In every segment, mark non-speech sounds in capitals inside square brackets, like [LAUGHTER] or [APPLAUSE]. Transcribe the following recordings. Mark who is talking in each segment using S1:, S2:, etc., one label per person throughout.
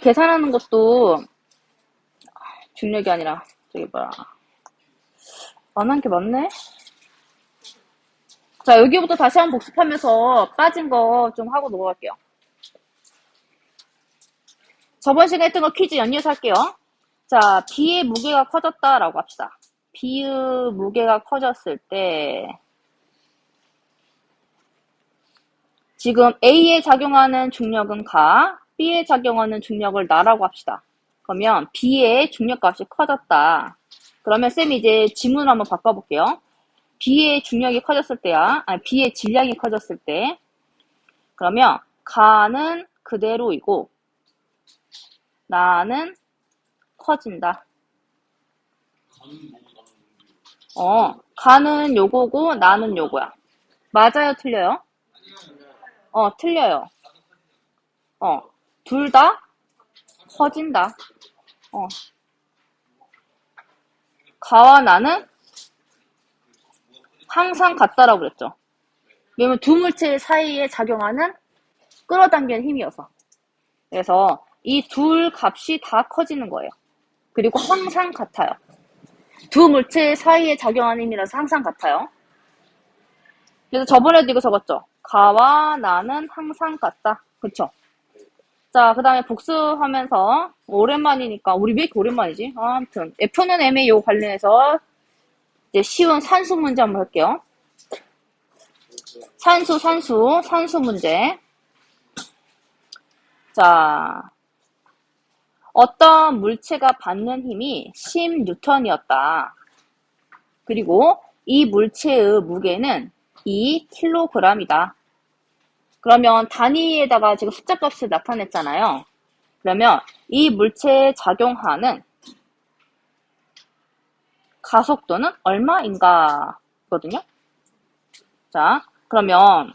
S1: 계산하는 것도 중력이 아니라 저기 뭐야 안 한 게 맞네? 자 여기부터 다시 한번 복습하면서 빠진 거 좀 하고 넘어갈게요. 저번 시간에 했던 거 퀴즈 연이어서 할게요. 자 B의 무게가 커졌다라고 합시다. B의 무게가 커졌을 때 지금 A에 작용하는 중력은 가, B에 작용하는 중력을 나라고 합시다. 그러면 B의 중력값이 커졌다. 그러면 쌤이 이제 지문을 한번 바꿔볼게요. B의 중력이 커졌을 때야, 아니 B의 질량이 커졌을 때, 그러면 가는 그대로이고 나는 커진다. 어, 가는 요거고 나는 요거야. 맞아요, 틀려요? 어, 틀려요. 어, 둘 다 커진다. 어. 가와 나는 항상 같다라고 그랬죠. 왜냐면 두 물체 사이에 작용하는 끌어당기는 힘이어서. 그래서 이 둘 값이 다 커지는 거예요. 그리고 항상 같아요. 두 물체 사이에 작용하는 힘이라서 항상 같아요. 그래서 저번에도 이거 적었죠. 가와 나는 항상 같다. 그쵸? 자, 그 다음에 복습하면서 오랜만이니까 우리 왜 이렇게 오랜만이지? 아, 아무튼 F는 M에 요 관련해서 이제 쉬운 산수 문제 한번 할게요. 산수, 산수, 산수 문제. 자, 어떤 물체가 받는 힘이 10뉴턴이었다. 그리고 이 물체의 무게는 2kg이다. 그러면 단위에다가 지금 숫자 값을 나타냈잖아요. 그러면 이 물체에 작용하는 가속도는 얼마인가 거든요. 자, 그러면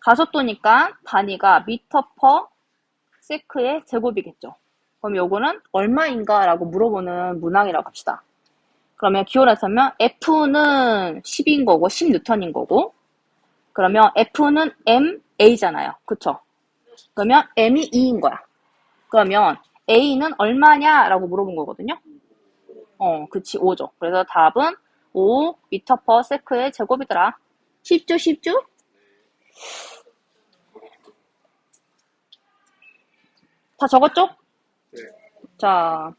S1: 가속도니까 단위가 미터 퍼 세크의 제곱이겠죠. 그럼 요거는 얼마인가 라고 물어보는 문항이라고 합시다. 그러면 기호를 쓰면 F는 10인 거고 10뉴턴인 거고 그러면 F는 MA잖아요. 그쵸? 그러면 M이 2인 거야. 그러면 A는 얼마냐? 라고 물어본 거거든요. 어, 그치, 5죠. 그래서 답은 5 미터 퍼 세크의 제곱이더라. 쉽죠, 쉽죠? 다 적었죠?
S2: 네.
S1: 자,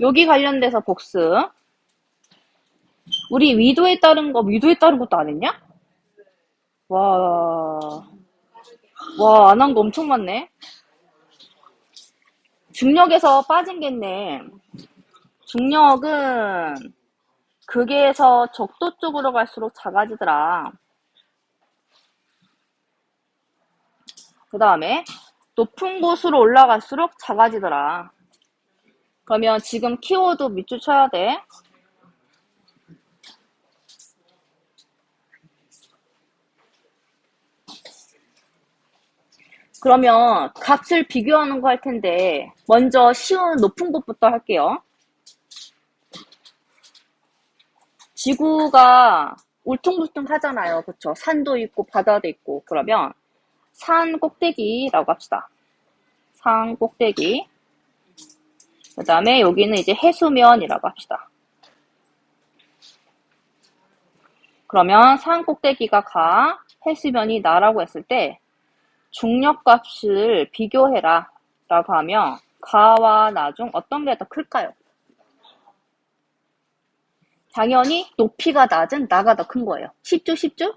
S1: 여기 관련돼서 복습. 우리 위도에 따른 거, 위도에 따른 것도 안 했냐? 와, 와, 안 한 거 엄청 많네. 중력에서 빠진 게 있네. 중력은 극에서 적도 쪽으로 갈수록 작아지더라. 그 다음에 높은 곳으로 올라갈수록 작아지더라. 그러면 지금 키워드 밑줄 쳐야 돼. 그러면 값을 비교하는 거 할 텐데 먼저 쉬운 높은 곳부터 할게요. 지구가 울퉁불퉁 하잖아요. 그쵸? 산도 있고 바다도 있고 그러면 산 꼭대기라고 합시다. 산 꼭대기 그 다음에 여기는 이제 해수면이라고 합시다. 그러면 산 꼭대기가 가, 해수면이 나라고 했을 때 중력값을 비교해라 라고 하면 가와 나 중 어떤 게 더 클까요? 당연히 높이가 낮은 나가 더 큰 거예요. 쉽죠? 쉽죠?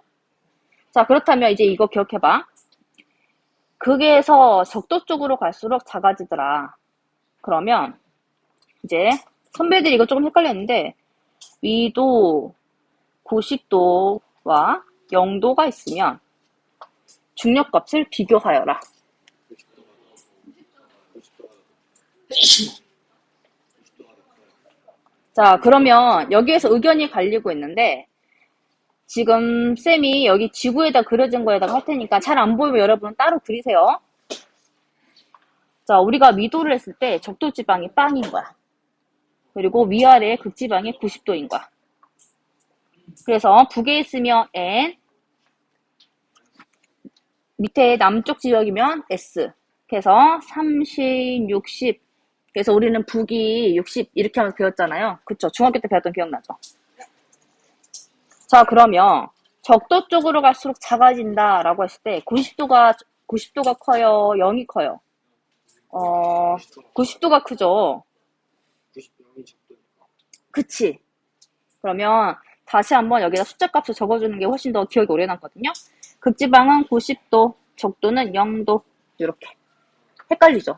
S1: 자 그렇다면 이제 이거 기억해봐. 극에서 적도 쪽으로 갈수록 작아지더라. 그러면 이제 선배들이 이거 조금 헷갈렸는데 위도 90도와 0도가 있으면 중력값을 비교하여라. 자, 그러면 여기에서 의견이 갈리고 있는데 지금 쌤이 여기 지구에다 그려진 거에다가 할 테니까 잘 안 보이면 여러분 따로 그리세요. 자, 우리가 미도를 했을 때 적도 지방이 빵인 거야. 그리고 위아래의 극지방이 90도인 거야. 그래서 북에 있으면 N, 밑에 남쪽 지역이면 S. 그래서 30, 60. 그래서 우리는 북이 60 이렇게 하면서 배웠잖아요. 그쵸? 중학교 때 배웠던 기억나죠? 자, 그러면 적도 쪽으로 갈수록 작아진다 라고 했을 때 90도가 90도가 커요, 0이 커요. 어, 90도가 크죠.
S2: 90명이 적도니까.
S1: 그치? 그러면 다시 한번 여기다 숫자 값을 적어주는 게 훨씬 더 기억이 오래 남거든요. 극지방은 90도, 적도는 0도 이렇게 헷갈리죠?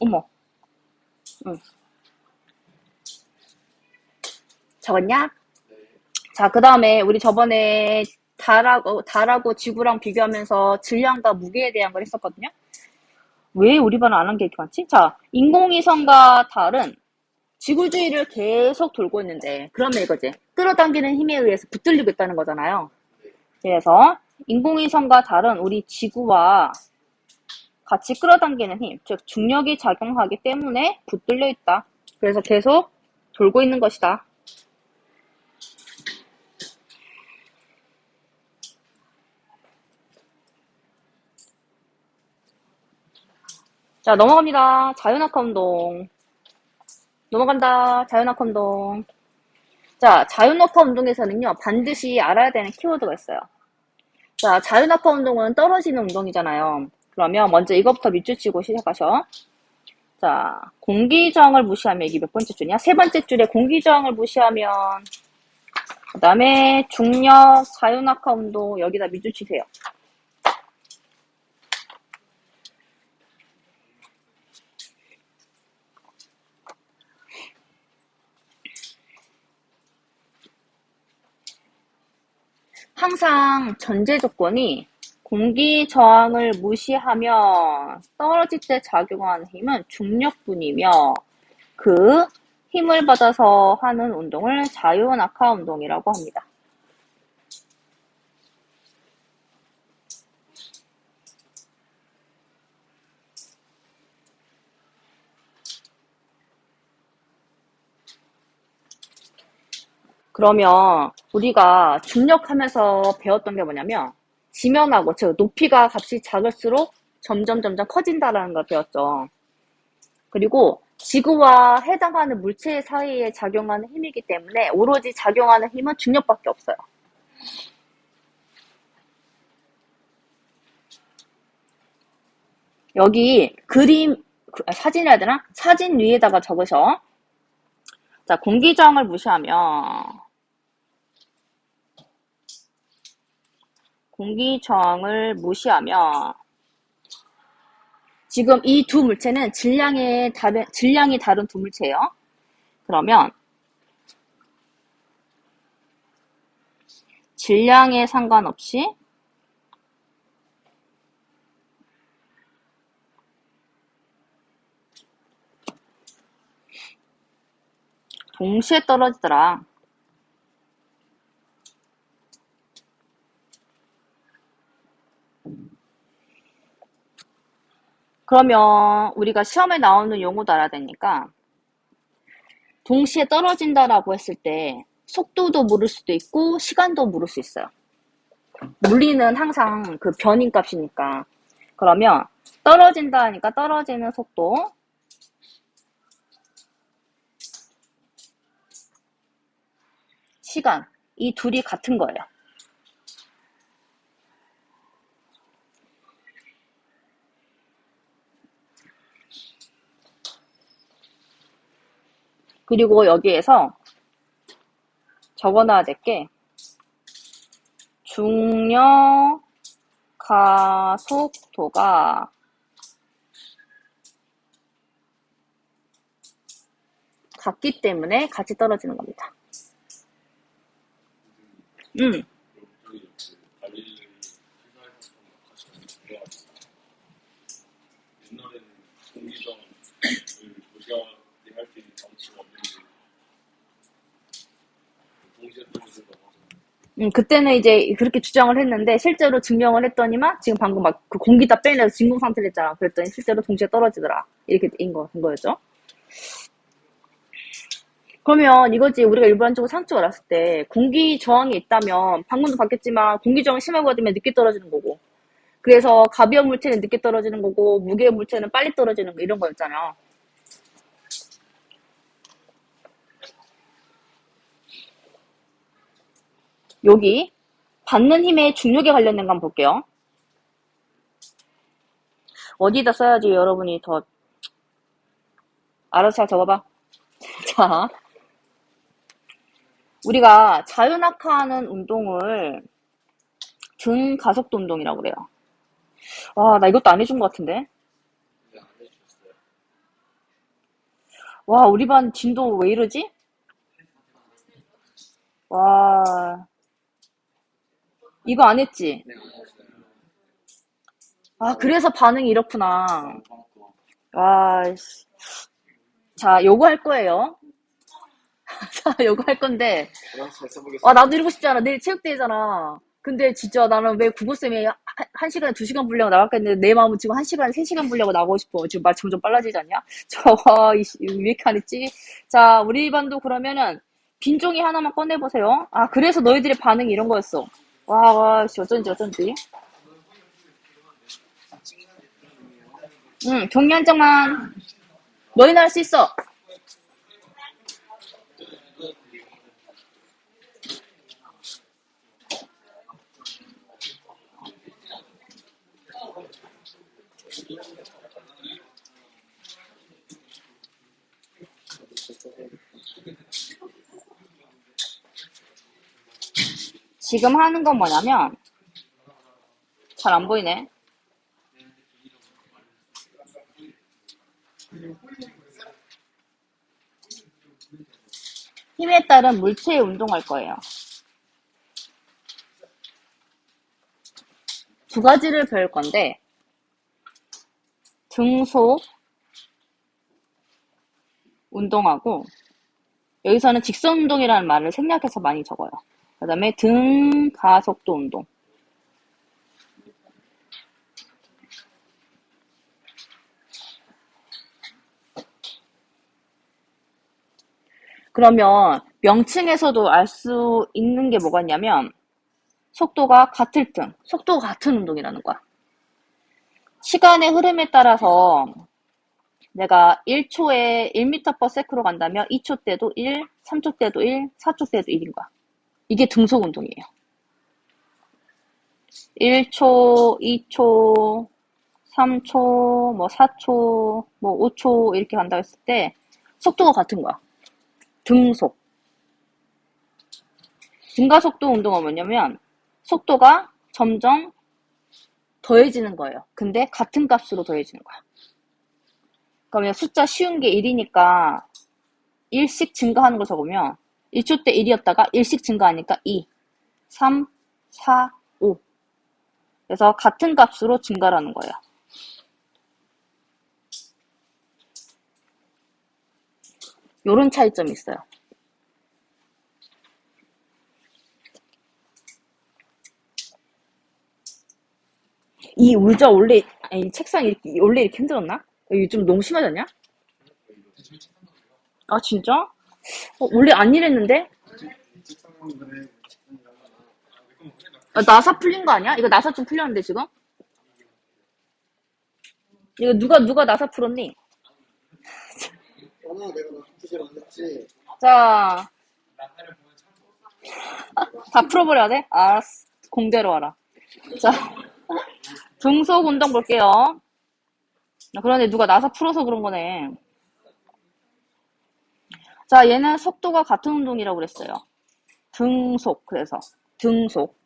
S1: 어머, 응. 적었냐?
S2: 네.
S1: 자, 그 다음에 우리 저번에 달하고, 달하고 지구랑 비교하면서 질량과 무게에 대한 걸 했었거든요. 왜 우리 반은 안 한 게 이렇게 많지? 자, 인공위성과 달은 지구 주위를 계속 돌고 있는데, 그러면 이거지. 끌어당기는 힘에 의해서 붙들리고 있다는 거잖아요. 그래서 인공위성과 달은 우리 지구와 같이 끌어당기는 힘, 즉 중력이 작용하기 때문에 붙들려 있다. 그래서 계속 돌고 있는 것이다. 자, 넘어갑니다. 자연학화 운동. 넘어간다. 자연학화 운동. 자, 자연학화 운동에서는요, 반드시 알아야 되는 키워드가 있어요. 자, 자연학화 운동은 떨어지는 운동이잖아요. 그러면 먼저 이것부터 밑줄 치고 시작하셔. 자, 공기저항을 무시하면 이게 몇 번째 줄이냐? 세 번째 줄에 공기저항을 무시하면, 그 다음에 중력, 자연학화 운동, 여기다 밑줄 치세요. 항상 전제 조건이 공기 저항을 무시하며 떨어질 때 작용하는 힘은 중력뿐이며 그 힘을 받아서 하는 운동을 자유낙하 운동이라고 합니다. 그러면 우리가 중력하면서 배웠던 게 뭐냐면 지면하고 즉 높이가 값이 작을수록 점점 점점 커진다라는 걸 배웠죠. 그리고 지구와 해당하는 물체 사이에 작용하는 힘이기 때문에 오로지 작용하는 힘은 중력밖에 없어요. 여기 그림 사진이라 해야 되나? 사진 위에다가 적으셔. 자, 공기저항을 무시하면 공기 저항을 무시하며 지금 이 두 물체는 질량의 다른 질량이 다른 두 물체예요. 그러면 질량에 상관없이 동시에 떨어지더라. 그러면 우리가 시험에 나오는 용어도 알아야 되니까 동시에 떨어진다라고 했을 때 속도도 물을 수도 있고 시간도 물을 수 있어요. 물리는 항상 그 변인 값이니까. 그러면 떨어진다 하니까 떨어지는 속도 시간 이 둘이 같은 거예요. 그리고 여기에서 적어놔야 될 게 중력 가속도가 같기 때문에 같이 떨어지는 겁니다. 음,
S2: 여기 그 갈릴레이 회사에서 가시는 옛날에는 공기정을 무시하게 할 수 있는 장치가 없는데 동시에 떨어진다고 하잖아요.
S1: 음, 그때는 이제 그렇게 주장을 했는데 실제로 증명을 했더니만 지금 방금 막 그 공기 다 빼내서 진공 상태를 했잖아. 그랬더니 실제로 동시에 떨어지더라. 이렇게 된 거였죠. 그러면 이거지 우리가 일반적으로 상처가 났을 때 공기 저항이 있다면 방금도 봤겠지만 공기 저항이 심하게 되면 늦게 떨어지는 거고 그래서 가벼운 물체는 늦게 떨어지는 거고 무게의 물체는 빨리 떨어지는 거 이런 거였잖아요. 여기 받는 힘의 중력에 관련된 거 한번 볼게요. 어디다 써야지 여러분이 더 알아서 잘 적어봐. [LAUGHS] 자, 우리가 자유낙하하는 운동을 등 가속도 운동이라고 그래요. 와, 나 이것도 안 해준 것 같은데? 와, 우리 반 진도 왜 이러지? 와, 이거 안 했지? 아, 그래서 반응이 이렇구나. 와, 씨. 자, 요거 할 거예요. [LAUGHS] 자, 요거 할 건데.
S2: 아,
S1: 나도 이러고 싶지 않아. 내일 체육대회잖아. 근데 진짜 나는 왜 국어쌤이 한, 한 시간에 두 시간 분려고 나갔겠는데 내 마음은 지금 한 시간에 세 시간 분려고 나가고 싶어. 지금 말 점점 빨라지지 않냐? [LAUGHS] 저, 와, 이, 씨, 왜 이렇게 안 했지? 자, 우리 반도 그러면은 빈종이 하나만 꺼내보세요. 아, 그래서 너희들의 반응이 이런 거였어. 와, 와, 씨, 어쩐지, 어쩐지. 응, 종이 한 장만. 너희는 할 수 있어. 지금 하는 건 뭐냐면, 잘 안 보이네. 힘에 따른 물체의 운동할 거예요. 두 가지를 배울 건데, 등속 운동하고, 여기서는 직선 운동이라는 말을 생략해서 많이 적어요. 그 다음에 등 가속도 운동. 그러면 명칭에서도 알 수 있는 게 뭐가 있냐면 속도가 같을 등, 속도가 같은 운동이라는 거야. 시간의 흐름에 따라서 내가 1초에 1m/s로 간다면 2초 때도 1, 3초 때도 1, 4초 때도 1인 거야. 이게 등속 운동이에요. 1초, 2초, 3초, 뭐 4초, 뭐 5초 이렇게 간다고 했을 때 속도가 같은 거야. 등속. 등가속도 운동은 뭐냐면 속도가 점점 더해지는 거예요. 근데 같은 값으로 더해지는 거야. 그러면 숫자 쉬운 게 1이니까 1씩 증가하는 걸 적으면 1초 때 1이었다가 1씩 증가하니까 2, 3, 4, 5. 그래서 같은 값으로 증가라는 거예요. 요런 차이점이 있어요. 이 울자 원래 아니, 이 책상 이렇게 원래 이렇게 힘들었나? 이게 좀 너무 심해졌냐? 아 진짜? 어, 원래 안 이랬는데? 아, 나사 풀린 거 아니야? 이거 나사 좀 풀렸는데 지금? 이거 누가 누가 나사 풀었니? 자, 다 풀어버려야 돼? 알았어. 공대로 와라. 자, 등속 운동 볼게요. 아, 그런데 누가 나사 풀어서 그런 거네. 자, 얘는 속도가 같은 운동이라고 그랬어요. 등속, 그래서. 등속.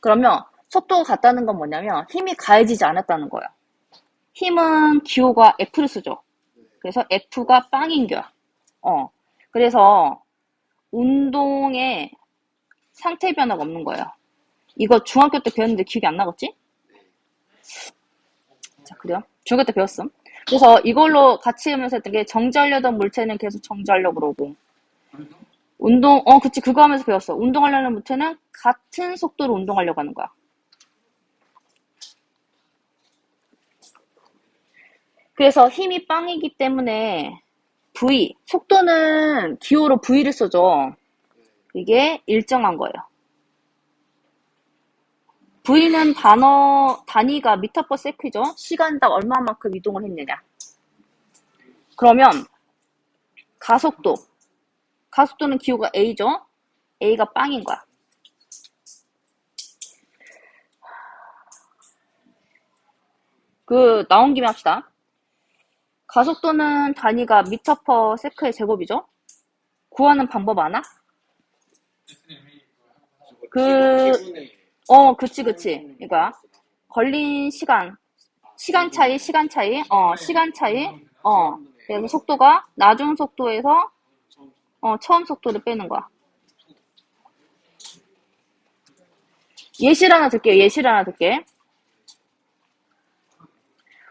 S1: 그러면 속도가 같다는 건 뭐냐면 힘이 가해지지 않았다는 거예요. 힘은 기호가 F를 쓰죠. 그래서 F가 빵인 거야. 어. 그래서 운동에 상태 변화가 없는 거예요. 이거 중학교 때 배웠는데 기억이 안 나겠지? 자, 그래요? 중학교 때 배웠음. 그래서 이걸로 같이 하면서 했던 게 정지하려던 물체는 계속 정지하려고 그러고 운동, 어, 그치, 그거 하면서 배웠어. 운동하려는 물체는 같은 속도로 운동하려고 하는 거야. 그래서 힘이 빵이기 때문에 v 속도는 기호로 v를 써죠. 이게 일정한 거예요. V는 단어 단위가 미터 퍼 세크죠. 시간당 얼마만큼 이동을 했느냐. 그러면 가속도 가속도는 기호가 a죠. a가 빵인 거야. 그 나온 김에 합시다. 가속도는 단위가 미터 퍼 세크의 제곱이죠. 구하는 방법 아나? 그- 어, 그치, 그치. 이거야. 걸린 시간, 시간 차이, 시간 차이, 어, 시간 차이, 어. 그래서 속도가 낮은 속도에서, 어, 처음 속도를 빼는 거야. 예시를 하나 들게요. 예시를 하나 들게.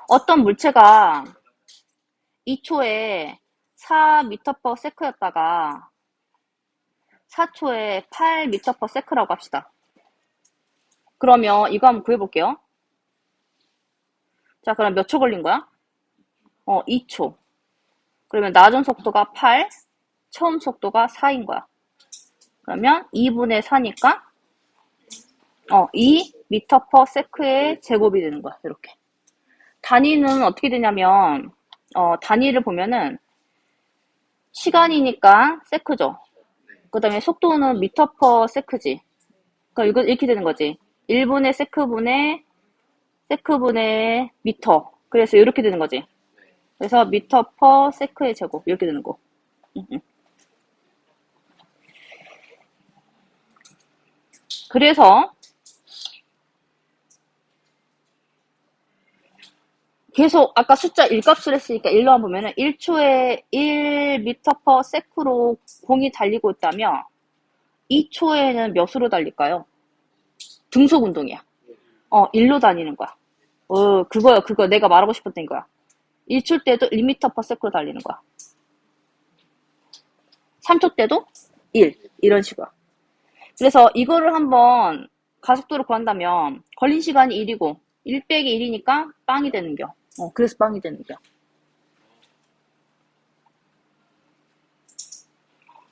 S1: 어떤 물체가 2초에 4m per sec였다가 4초에 8m per sec라고 합시다. 그러면 이거 한번 구해볼게요. 자, 그럼 몇 초 걸린 거야? 어, 2초. 그러면 낮은 속도가 8, 처음 속도가 4인 거야. 그러면 2분의 4니까 어, 2 미터 퍼 세크의 제곱이 되는 거야. 이렇게. 단위는 어떻게 되냐면 어, 단위를 보면은 시간이니까 세크죠. 그 다음에 속도는 미터 퍼 세크지. 그러니까 이거 이렇게 되는 거지. 1분의 세크분의 세크분의 미터. 그래서 이렇게 되는 거지. 그래서 미터 퍼 세크의 제곱 이렇게 되는 거. 그래서 계속 아까 숫자 1값을 했으니까 1로 한번 보면은 1초에 1m per sec로 공이 달리고 있다면 2초에는 몇으로 달릴까요? 등속 운동이야. 어, 1로 다니는 거야. 어, 그거야, 그거 내가 말하고 싶었던 거야. 1초 때도 1m per sec로 달리는 거야. 3초 때도 1. 이런 식으로. 그래서 이거를 한번 가속도를 구한다면 걸린 시간이 1이고 1 빼기 1이니까 빵이 되는 겨. 어, 그래서 빵이 되는 겨.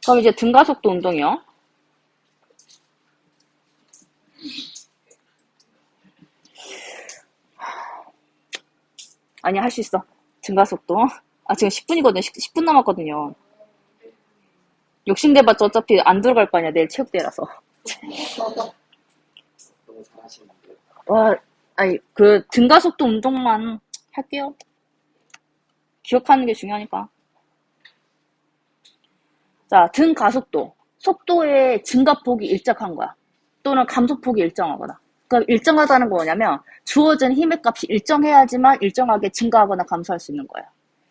S1: 그럼 이제 등가속도 운동이요. 아니, 할 수 있어. 등가속도. 아, 지금 10분이거든요. 10 분 남았거든요. 욕심내봤자 어차피 안 들어갈 거 아니야. 내일 체육대회라서. 와, 아니, 그, 등가속도 운동만 할게요. 기억하는 게 중요하니까. 자, 등 가속도. 속도의 증가폭이 일정한 거야. 또는 감소폭이 일정하거나. 그러니까 일정하다는 건 뭐냐면, 주어진 힘의 값이 일정해야지만 일정하게 증가하거나 감소할 수 있는 거야.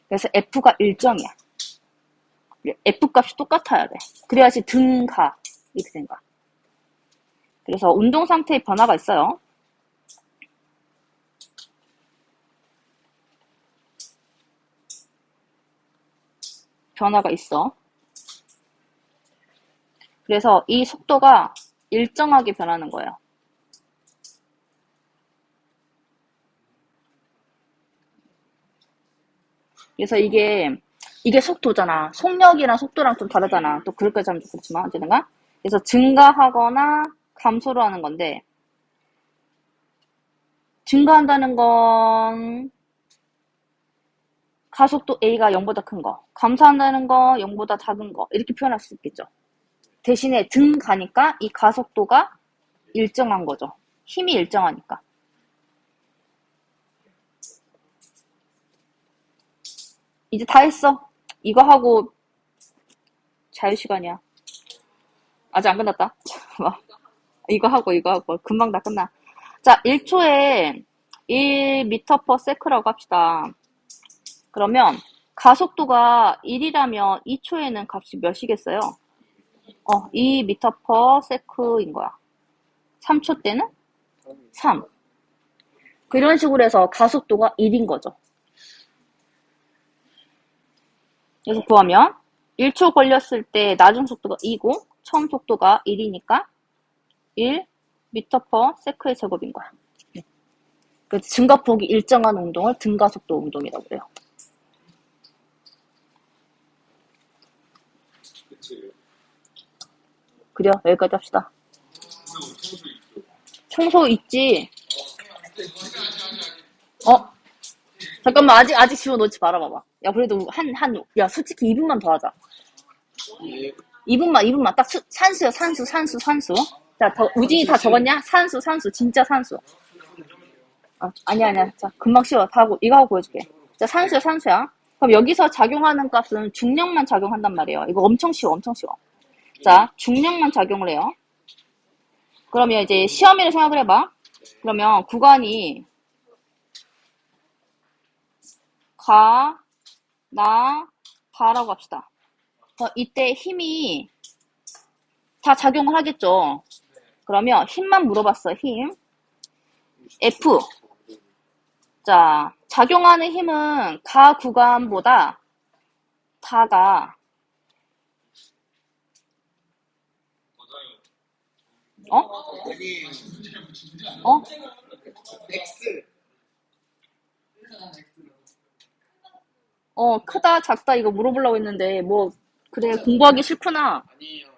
S1: 그래서 F가 일정이야. F 값이 똑같아야 돼. 그래야지 등가. 이렇게 된 거야. 그래서 운동 상태의 변화가 있어요. 변화가 있어. 그래서 이 속도가 일정하게 변하는 거예요. 그래서 이게 이게 속도잖아. 속력이랑 속도랑 좀 다르잖아. 또 그럴까지 하면 좀 그렇지만 어쨌든가. 그래서 증가하거나 감소를 하는 건데 증가한다는 건 가속도 A가 0보다 큰 거, 감소한다는 거 0보다 작은 거 이렇게 표현할 수 있겠죠. 대신에 등가니까 이 가속도가 일정한 거죠. 힘이 일정하니까. 이제 다 했어. 이거 하고 자유시간이야. 아직 안 끝났다. [LAUGHS] 이거 하고 이거 하고 금방 다 끝나. 자, 1초에 1m per sec라고 합시다. 그러면 가속도가 1이라면 2초에는 값이 몇이겠어요? 어, 2m per sec인 거야. 3초 때는 3. 그런 식으로 해서 가속도가 1인 거죠. 그래서 구하면 1초 걸렸을 때 낮은 속도가 2고 처음 속도가 1이니까 1 미터 퍼 세크의 제곱인 거야. 그 증가폭이 일정한 운동을 등가속도 운동이라고 해요. 그래요. 여기까지 합시다. 청소 있지? 어? 잠깐만 아직 아직 지워놓지 말아봐봐. 야, 그래도 한, 한, 야, 솔직히 2분만 더 하자. 2분만, 2분만. 딱 수, 산수야, 산수, 산수, 산수. 자, 더, 우진이 다 적었냐? 산수, 산수. 진짜 산수. 아, 아니야, 아니야. 자, 금방 쉬워. 다 하고, 이거 하고 보여줄게. 자, 산수야, 산수야. 그럼 여기서 작용하는 값은 중력만 작용한단 말이에요. 이거 엄청 쉬워, 엄청 쉬워. 자, 중력만 작용을 해요. 그러면 이제 시험이를 생각을 해봐. 그러면 구간이 가, 나, 가라고 합시다. 어, 이때 힘이 다 작용을 하겠죠. 그러면 힘만 물어봤어, 힘. F. 자, 작용하는 힘은 가 구간보다 다가 어? 어?
S3: X
S1: 어, 크다, 작다 이거 물어보려고 했는데 뭐 그래 공부하기 싫구나.
S4: 아니에요.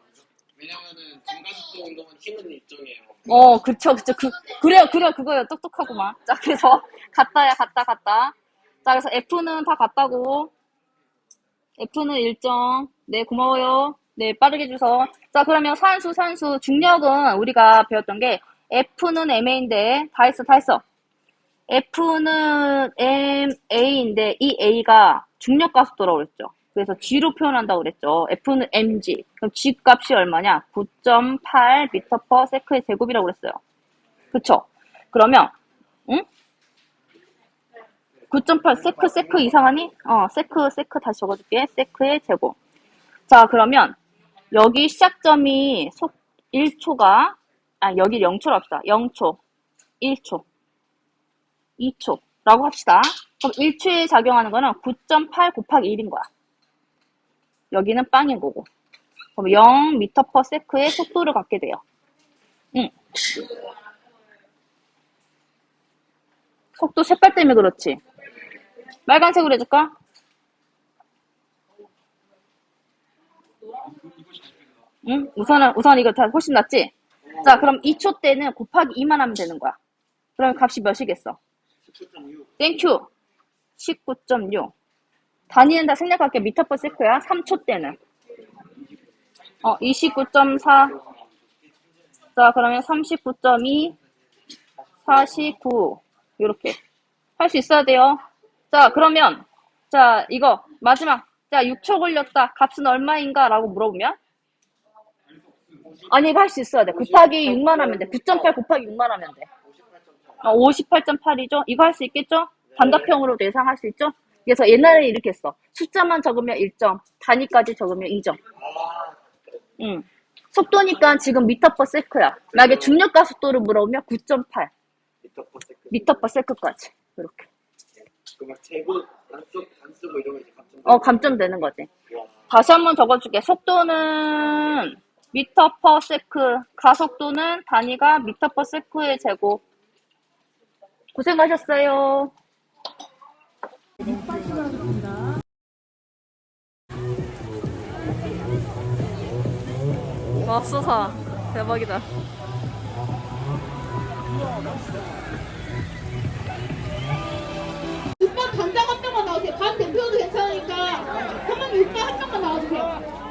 S4: 왜냐면은 증가속도 운동은 힘은 일정해요.
S1: 어, 그쵸, 그쵸. 그, 그래요, 그래요, 그거요. 똑똑하구만. 자, 그래서, 같다야, 같다, 같다. 자, 그래서 F는 다 같다고. F는 일정. 네, 고마워요. 네, 빠르게 주서. 자, 그러면 산수, 산수. 중력은 우리가 배웠던 게, F는 MA인데, 다 했어, 다 했어. F는 MA인데, 이 A가 중력 가속도라고 그랬죠. 그래서 G로 표현한다고 그랬죠. F는 mg. 그럼 G 값이 얼마냐? 9.8 미터 퍼 세크의 제곱이라고 그랬어요. 그쵸? 그러면, 응? 9.8 세크, 세크 이상하니? 어, 세크, 세크 다시 적어줄게. 세크의 제곱. 자, 그러면, 여기 시작점이 속 1초가, 아, 여기 0초로 합시다. 0초, 1초, 2초. 라고 합시다. 그럼 1초에 작용하는 거는 9.8 곱하기 1인 거야. 여기는 빵인 거고. 그럼 0 미터 퍼 세크의 속도를 갖게 돼요. 응. 속도 색깔 때문에 그렇지. 빨간색으로 해줄까? 응? 우선은, 우선 이거 다 훨씬 낫지? 자, 그럼 2초 때는 곱하기 2만 하면 되는 거야. 그럼 값이 몇이겠어? 땡큐. 19.6. 단위는 다 생략할게. 미터 퍼 세크야. 3초 때는. 어, 29.4. 자, 그러면 39.2. 49. 요렇게. 할 수 있어야 돼요. 자, 그러면. 자, 이거. 마지막. 자, 6초 걸렸다. 값은 얼마인가? 라고 물어보면. 아니, 이거 할 수 있어야 돼. 곱하기 6만 하면 돼. 9.8 곱하기 6만 하면 돼. 어, 58.8이죠? 이거 할 수 있겠죠? 단답형으로 예상할 수 있죠? 그래서 옛날에 이렇게 했어. 숫자만 적으면 1점, 단위까지 적으면 2점. 응. 속도니까 지금 미터 퍼 세크야. 만약에 중력가 속도를 물어보면 9.8
S3: 미터 퍼 세컨드
S1: 미터 퍼 세크까지. 이렇게.
S3: 그막 제곱 안 쓰, 안 쓰고 이런 거 이제 감점
S1: 어, 감점되는 거지.
S3: 와
S1: 다시 한번 적어줄게. 속도는 미터 퍼 세크, 가속도는 단위가 미터 퍼 세크의 제곱. 고생하셨어요. 맙소사 대박이다.
S5: 오빠 단장 한 명만 나오세요. 반 대표도 괜찮으니까. 그러면 오빠 한 명만 나와주세요.